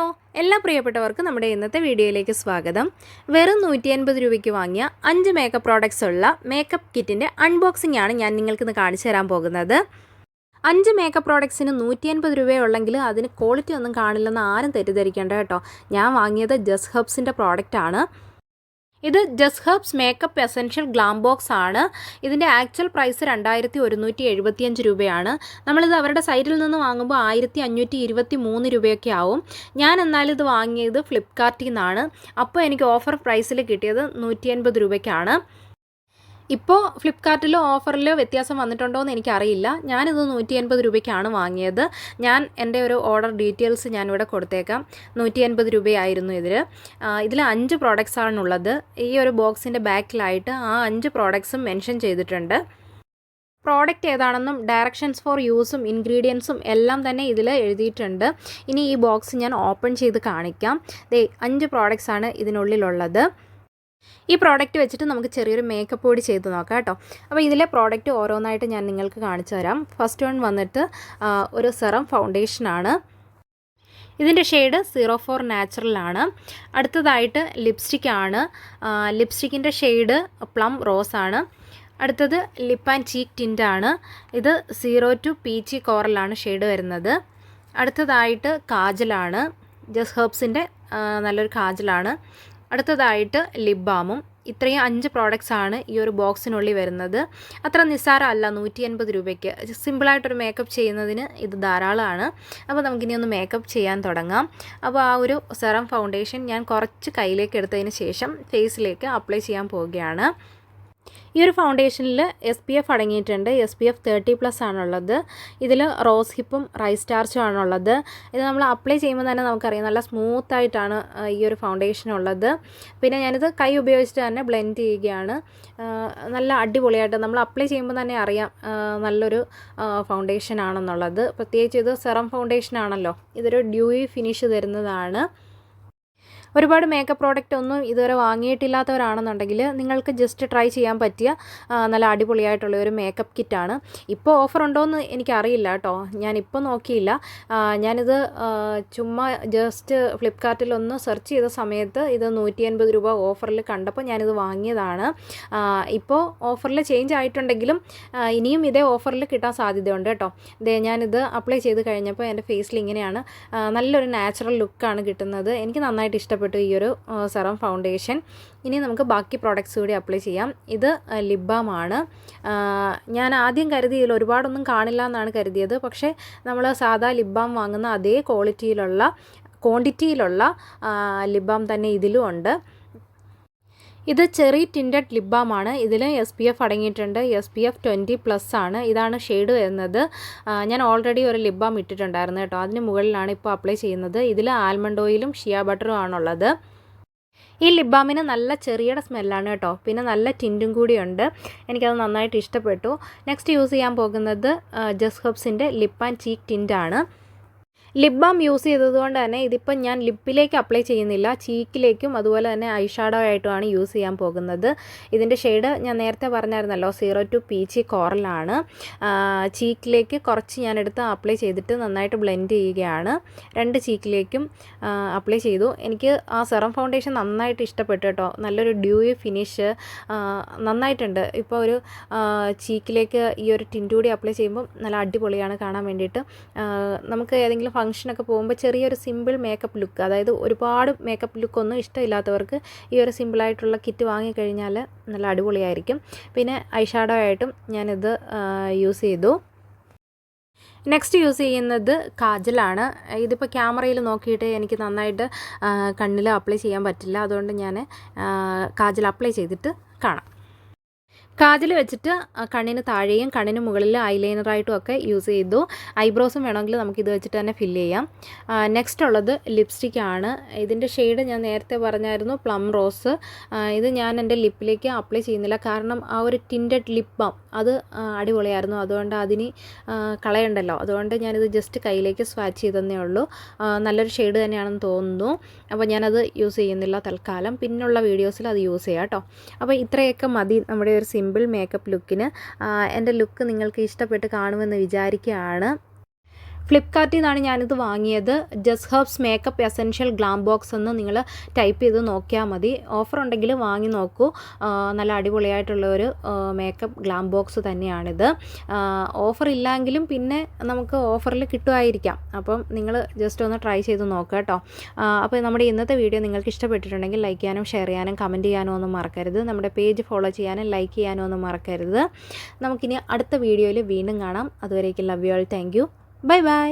Hello എല്ലാ പ്രിയപ്പെട്ടവർക്കും നമ്മുടെ ഇന്നത്തെ വീഡിയോയിലേക്ക് സ്വാഗതം. വെറും നൂറ്റി അൻപത് രൂപയ്ക്ക് വാങ്ങിയ അഞ്ച് മേക്കപ്പ് പ്രോഡക്റ്റ്സ് ഉള്ള മേക്കപ്പ് കിറ്റിന്റെ അൺബോക്സിംഗ് ആണ് ഞാൻ നിങ്ങൾക്ക് ഇന്ന് കാണിച്ചു തരാൻ പോകുന്നത്. അഞ്ച് മേക്കപ്പ് പ്രോഡക്ട്സിന് നൂറ്റി അൻപത് രൂപയുള്ളെങ്കിൽ അതിന് ക്വാളിറ്റി ഒന്നും കാണില്ലെന്ന് ആരും തെറ്റിദ്ധരിക്കേണ്ട കേട്ടോ. ഞാൻ വാങ്ങിയത് ജസ് ഹബ്സിന്റെ പ്രോഡക്റ്റാണ് ഇത് Just Herbs makeup essential glam box ആണ്. ഇതിന്റെ ആക്ച്വൽ പ്രൈസ് രണ്ടായിരത്തി ഒരുന്നൂറ്റി എഴുപത്തിയഞ്ച് രൂപയാണ്. നമ്മളിത് അവരുടെ സൈറ്റിൽ നിന്ന് വാങ്ങുമ്പോൾ ആയിരത്തി അഞ്ഞൂറ്റി ഇരുപത്തി മൂന്ന് രൂപയൊക്കെ ആവും. ഞാൻ എന്നാലും ഇത് വാങ്ങിയത് ഫ്ലിപ്കാർട്ടിൽ നിന്നാണ്. അപ്പോൾ എനിക്ക് ഓഫർ പ്രൈസിൽ കിട്ടിയത് നൂറ്റി അൻപത് രൂപയ്ക്കാണ്. ഇപ്പോൾ ഫ്ലിപ്കാർട്ടിലോ ഓഫറിലോ വ്യത്യാസം വന്നിട്ടുണ്ടോ എന്ന് എനിക്കറിയില്ല. ഞാനിത് നൂറ്റി അൻപത് രൂപയ്ക്കാണ് വാങ്ങിയത്. ഞാൻ എന്റെ ഒരു ഓർഡർ ഡീറ്റെയിൽസ് ഞാനിവിടെ കൊടുത്തേക്കാം. നൂറ്റി അൻപത് രൂപയായിരുന്നു ഇതിൽ ഇതിൽ അഞ്ച് പ്രോഡക്റ്റ്സ് ആണുള്ളത്. ഈ ഒരു ബോക്സിന്റെ ബാക്കിലായിട്ട് ആ അഞ്ച് പ്രോഡക്ട്സും മെൻഷൻ ചെയ്തിട്ടുണ്ട്. പ്രോഡക്റ്റ് ഏതാണെന്നും ഡയറക്ഷൻസ് ഫോർ യൂസും ഇൻഗ്രീഡിയൻസും എല്ലാം തന്നെ ഇതിൽ എഴുതിയിട്ടുണ്ട്. ഇനി ഈ ബോക്സ് ഞാൻ ഓപ്പൺ ചെയ്ത് കാണിക്കാം. ദേ അഞ്ച് പ്രോഡക്റ്റ്സാണ് ഇതിനുള്ളിലുള്ളത്. ഈ പ്രോഡക്റ്റ് വെച്ചിട്ട് നമുക്ക് ചെറിയൊരു മേക്കപ്പ് കൂടി ചെയ്ത് നോക്കാം കേട്ടോ. അപ്പോൾ ഇതിലെ പ്രോഡക്റ്റ് ഓരോന്നായിട്ട് ഞാൻ നിങ്ങൾക്ക് കാണിച്ചു തരാം. ഫസ്റ്റ് വൺ വന്നിട്ട് ഒരു സെറം ഫൗണ്ടേഷനാണ് ഇതിന്റെ ഷെയ്ഡ് സീറോ ഫോർ നാച്ചുറലാണ് അടുത്തതായിട്ട് ലിപ്സ്റ്റിക്കാണ് ലിപ്സ്റ്റിക്കിന്റെ ഷെയ്ഡ് പ്ലം റോസ് ആണ്. അടുത്തത് ലിപ്പ് ആൻഡ് ചീക്ക് ടിന്റാണ് ഇത് സീറോ ടു പീച്ചി കോറലാണ് ഷെയ്ഡ് വരുന്നത്. അടുത്തതായിട്ട് കാജലാണ് ജസ്റ്റ് ഹെർബ്സിന്റെ നല്ലൊരു കാജലാണ്. അടുത്തതായിട്ട് ലിപ് ബാമും ഇത്രയും അഞ്ച് പ്രോഡക്റ്റ്സ് ആണ് ഈ ഒരു ബോക്സിനുള്ളിൽ വരുന്നത്. അത്ര നിസ്സാരമല്ല നൂറ്റി അൻപത് രൂപയ്ക്ക്. സിമ്പിളായിട്ടൊരു മേക്കപ്പ് ചെയ്യുന്നതിന് ഇത് ധാരാളമാണ്. അപ്പോൾ നമുക്കിനി ഒന്ന് മേക്കപ്പ് ചെയ്യാൻ തുടങ്ങാം. അപ്പോൾ ആ ഒരു സെറം ഫൗണ്ടേഷൻ ഞാൻ കുറച്ച് കയ്യിലേക്ക് എടുത്തതിന് ശേഷം ഫേസിലേക്ക് അപ്ലൈ ചെയ്യാൻ പോവുകയാണ്. ഈ ഒരു ഫൗണ്ടേഷനിൽ എസ് പി എഫ് അടങ്ങിയിട്ടുണ്ട്. S P F thirty plus ആണുള്ളത്. ഇതിൽ റോസ് ഹിപ്പും റൈസ് സ്റ്റാർച്ചും ആണുള്ളത്. ഇത് നമ്മൾ അപ്ലൈ ചെയ്യുമ്പോൾ തന്നെ നമുക്കറിയാം നല്ല സ്മൂത്ത് ആയിട്ടാണ് ഈ ഒരു ഫൗണ്ടേഷൻ ഉള്ളത്. പിന്നെ ഞാനിത് കൈ ഉപയോഗിച്ചിട്ട് തന്നെ ബ്ലെൻഡ് ചെയ്യുകയാണ്. നല്ല അടിപൊളിയായിട്ട് നമ്മൾ അപ്ലൈ ചെയ്യുമ്പോൾ തന്നെ അറിയാം നല്ലൊരു ഫൗണ്ടേഷൻ ആണെന്നുള്ളത്. പ്രത്യേകിച്ച് ഇത് സെറം ഫൗണ്ടേഷൻ ആണല്ലോ. ഇതൊരു ഡ്യൂയി ഫിനിഷ് തരുന്നതാണ്. ഒരുപാട് മേക്കപ്പ് പ്രോഡക്റ്റ് ഒന്നും ഇതുവരെ വാങ്ങിയിട്ടില്ലാത്തവരാണെന്നുണ്ടെങ്കിൽ നിങ്ങൾക്ക് ജസ്റ്റ് ട്രൈ ചെയ്യാൻ പറ്റിയ നല്ല അടിപൊളിയായിട്ടുള്ള ഒരു മേക്കപ്പ് കിറ്റാണ് ഇപ്പോൾ ഓഫർ ഉണ്ടോയെന്ന് എനിക്കറിയില്ല കേട്ടോ. ഞാനിപ്പോൾ നോക്കിയില്ല. ഞാനിത് ചുമ്മാ ജസ്റ്റ് ഫ്ലിപ്കാർട്ടിൽ ഒന്ന് സെർച്ച് ചെയ്ത സമയത്ത് ഇത് നൂറ്റി അൻപത് രൂപ ഓഫറിൽ കണ്ടപ്പോൾ ഞാനിത് വാങ്ങിയതാണ്. ഇപ്പോൾ ഓഫറിൽ ചേഞ്ച് ആയിട്ടുണ്ടെങ്കിലും ഇനിയും ഇതേ ഓഫറിൽ കിട്ടാൻ സാധ്യതയുണ്ട് കേട്ടോ. ഇതേ ഞാനിത് അപ്ലൈ ചെയ്ത് കഴിഞ്ഞപ്പോൾ എന്റെ ഫേസിൽ ഇങ്ങനെയാണ്. നല്ലൊരു നാച്ചുറൽ ലുക്കാണ് കിട്ടുന്നത്. എനിക്ക് നന്നായിട്ട് ഇഷ്ടപ്പെട്ടു. ഇഷ്ടപ്പെട്ടു ഈ ഒരു സെറം ഫൗണ്ടേഷൻ. ഇനി നമുക്ക് ബാക്കി പ്രോഡക്റ്റ്സ് കൂടി അപ്ലൈ ചെയ്യാം. ഇത് ലിപ് ഞാൻ ആദ്യം കരുതിയതിൽ ഒരുപാടൊന്നും കാണില്ല എന്നാണ് കരുതിയത്. പക്ഷേ നമ്മൾ സാധാ ലിപ് ബാം വാങ്ങുന്ന അതേ ക്വാളിറ്റിയിലുള്ള ക്വാണ്ടിറ്റിയിലുള്ള ലിപ് ബാം തന്നെ ഇതിലും ഉണ്ട്. ഇത് ചെറി ടിന്റഡ് ആണ്. ഇതിൽ എസ് പി എഫ് അടങ്ങിയിട്ടുണ്ട്. S P F twenty plus ആണ്. ഇതാണ് ഷെയ്ഡ് വരുന്നത്. ഞാൻ ഓൾറെഡി ഒരു ലിപ് ബാം ഇട്ടിട്ടുണ്ടായിരുന്നു കേട്ടോ. അതിന് മുകളിലാണ് ഇപ്പോൾ അപ്ലൈ ചെയ്യുന്നത്. ഇതിൽ ആൽമണ്ട് ഓയിലും ഷിയ ബട്ടറും ആണുള്ളത്. ഈ ലിപ് ബാമിന് നല്ല ചെറിയുടെ സ്മെല്ലാണ് കേട്ടോ. പിന്നെ നല്ല ടിന്റും കൂടിയുണ്ട് എനിക്കത് നന്നായിട്ട് ഇഷ്ടപ്പെട്ടു. നെക്സ്റ്റ് യൂസ് ചെയ്യാൻ പോകുന്നത് ജസ് ഹബ്സിന്റെ ലിപ്പ് ആൻഡ് ചീക്ക് ടിന്റാണ് ലിപ് ബാം യൂസ് ചെയ്തതുകൊണ്ട് തന്നെ ഇതിപ്പം ഞാൻ ലിപ്പിലേക്ക് അപ്ലൈ ചെയ്യുന്നില്ല. ചീക്കിലേക്കും അതുപോലെ തന്നെ ഐഷാഡോ ഷാഡോ ആയിട്ടുമാണ് യൂസ് ചെയ്യാൻ പോകുന്നത്. ഇതിന്റെ ഷെയ്ഡ് ഞാൻ നേരത്തെ പറഞ്ഞായിരുന്നല്ലോ സീറോ ടു പീച്ചി കോറലാണ് ചീക്കിലേക്ക് കുറച്ച് ഞാൻ എടുത്ത് അപ്ലൈ ചെയ്തിട്ട് നന്നായിട്ട് ബ്ലെൻഡ് ചെയ്യുകയാണ്. രണ്ട് ചീക്കിലേക്കും അപ്ലൈ ചെയ്തു. എനിക്ക് ആ സെറം ഫൗണ്ടേഷൻ നന്നായിട്ട് ഇഷ്ടപ്പെട്ടു കേട്ടോ. നല്ലൊരു ഡ്യൂയി ഫിനിഷ് നന്നായിട്ടുണ്ട്. ഇപ്പോൾ ഒരു ചീക്കിലേക്ക് ഈ ഒരു ടിന്റൂടി അപ്ലൈ ചെയ്യുമ്പോൾ നല്ല അടിപൊളിയാണ് കാണാൻ വേണ്ടിയിട്ട്. നമുക്ക് ഏതെങ്കിലും ഫംഗ്ഷനൊക്കെ പോകുമ്പോൾ ചെറിയൊരു സിമ്പിൾ മേക്കപ്പ് ലുക്ക് അതായത് ഒരുപാട് മേക്കപ്പ് ലുക്കൊന്നും ഇഷ്ടമില്ലാത്തവർക്ക് ഈ ഒരു സിമ്പിളായിട്ടുള്ള കിറ്റ് വാങ്ങിക്കഴിഞ്ഞാൽ നല്ല അടിപൊളിയായിരിക്കും. പിന്നെ ഐഷാഡോ ആയിട്ടും ഞാനിത് യൂസ് ചെയ്തു. നെക്സ്റ്റ് യൂസ് ചെയ്യുന്നത് കാജലാണ്. ഇതിപ്പോൾ ക്യാമറയിൽ നോക്കിയിട്ട് എനിക്ക് നന്നായിട്ട് കണ്ണിൽ അപ്ലൈ ചെയ്യാൻ പറ്റില്ല. അതുകൊണ്ട് ഞാൻ കാജൽ അപ്ലൈ ചെയ്തിട്ട് കാണാം. കാജൽ വെച്ചിട്ട് കണ്ണിന് താഴെയും കണ്ണിന് മുകളിൽ ഐലൈനറായിട്ടും ഒക്കെ യൂസ് ചെയ്തു. ഐബ്രോസും വേണമെങ്കിൽ നമുക്ക് ഇത് വെച്ചിട്ട് തന്നെ ഫില്ല് ചെയ്യാം. നെക്സ്റ്റ് ഉള്ളത് ലിപ്സ്റ്റിക് ആണ്. ഇതിന്റെ ഷെയ്ഡ് ഞാൻ നേരത്തെ പറഞ്ഞായിരുന്നു പ്ലം റോസ് ഇത് ഞാൻ എന്റെ ലിപ്പിലേക്ക് അപ്ലൈ ചെയ്യുന്നില്ല. കാരണം ആ ഒരു ടിന്റഡ് ലിപ് ബാം അത് അടിപൊളിയായിരുന്നു. അതുകൊണ്ട് അതിന് കളയണ്ടല്ലോ. അതുകൊണ്ട് ഞാനിത് ജസ്റ്റ് കയ്യിലേക്ക് സ്വാച്ച് ചെയ്തെന്നേ ഉള്ളൂ. നല്ലൊരു ഷെയ്ഡ് തന്നെയാണെന്ന് തോന്നുന്നു. അപ്പോൾ ഞാനത് യൂസ് ചെയ്യുന്നില്ല തൽക്കാലം. പിന്നുള്ള വീഡിയോസിൽ അത് യൂസ് ചെയ്യാം കേട്ടോ. അപ്പോൾ ഇത്രയൊക്കെ മതി നമ്മുടെ ഒരു സിമ്പിൾ മേക്കപ്പ് ലുക്കിന് എന്റെ ലുക്ക് നിങ്ങൾക്ക് ഇഷ്ടപ്പെട്ട് കാണുമെന്ന് വിചാരിക്കുകയാണ്. ഫ്ലിപ്കാർട്ടിൽ നിന്നാണ് ഞാനിത് വാങ്ങിയത്. Just Herbs makeup essential glam box എന്ന് നിങ്ങൾ ടൈപ്പ് ചെയ്ത് നോക്കിയാൽ മതി. ഓഫർ ഉണ്ടെങ്കിൽ വാങ്ങി നോക്കൂ. നല്ല അടിപൊളിയായിട്ടുള്ള ഒരു മേക്കപ്പ് ഗ്ലാം ബോക്സ് തന്നെയാണിത്. ഓഫർ ഇല്ലെങ്കിലും പിന്നെ നമുക്ക് ഓഫറിൽ കിട്ടുമായിരിക്കാം. അപ്പം നിങ്ങൾ ജസ്റ്റ് ഒന്ന് ട്രൈ ചെയ്ത് നോക്കുക കേട്ടോ. അപ്പോൾ നമ്മുടെ ഇന്നത്തെ വീഡിയോ നിങ്ങൾക്ക് ഇഷ്ടപ്പെട്ടിട്ടുണ്ടെങ്കിൽ ലൈക്ക് ചെയ്യാനും ഷെയർ ചെയ്യാനും കമന്റ് ചെയ്യാനും ഒന്നും മറക്കരുത്. നമ്മുടെ പേജ് ഫോളോ ചെയ്യാനും ലൈക്ക് ചെയ്യാനും ഒന്നും മറക്കരുത്. നമുക്കിനി അടുത്ത വീഡിയോയിൽ വീണ്ടും കാണാം. അതുവരേക്കും love you all thank you bye bye